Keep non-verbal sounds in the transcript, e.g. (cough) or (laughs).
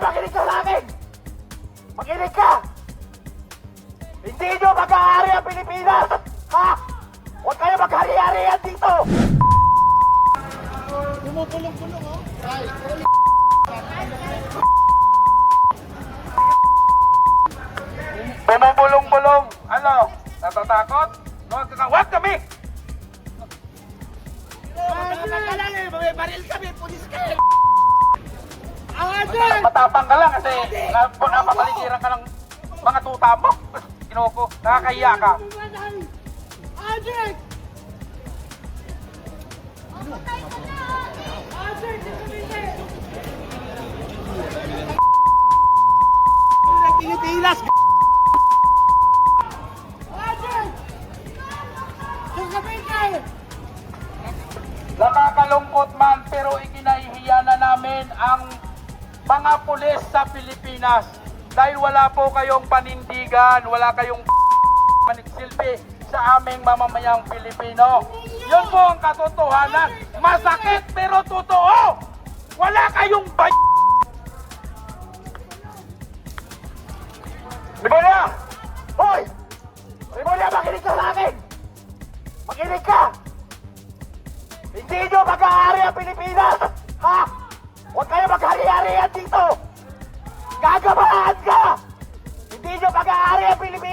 makinig ka sa akin! Makinig ka! Hindi nyo mag-aari ang Pilipinas! Ha? Huwag kayo maghari-harihan dito! Bumubulong-bulong, oh. Bumubulong-bulong! Ano? Natatakot? Huwag ka Huwag kami! Eh. Baril kami. Pulis ka eh. Matapang ka lang kasi na, napapaligiran ka ng mga tuta mo. (laughs) Kinoko, nakakahiya ka. Agad! Agad! Pilipinas! Agad! Kagabi ka eh! Nakakalungkot man pero ikinahihiya na namin ang mga pulis sa Pilipinas dahil wala po kayong panindigan, wala kayong manigsilbi sa aming mamamayang Pilipino. Yun po ang katotohanan. Masakit pero totoo. Wala kayong bay... Rimulya! Hoy! Rimulya, makinig ka sa akin! Makinig ka! Hindi nyo mag-aari ang Pilipinas! Gagabahan ka! Hindi nyo mag-aari ang Pilipinas!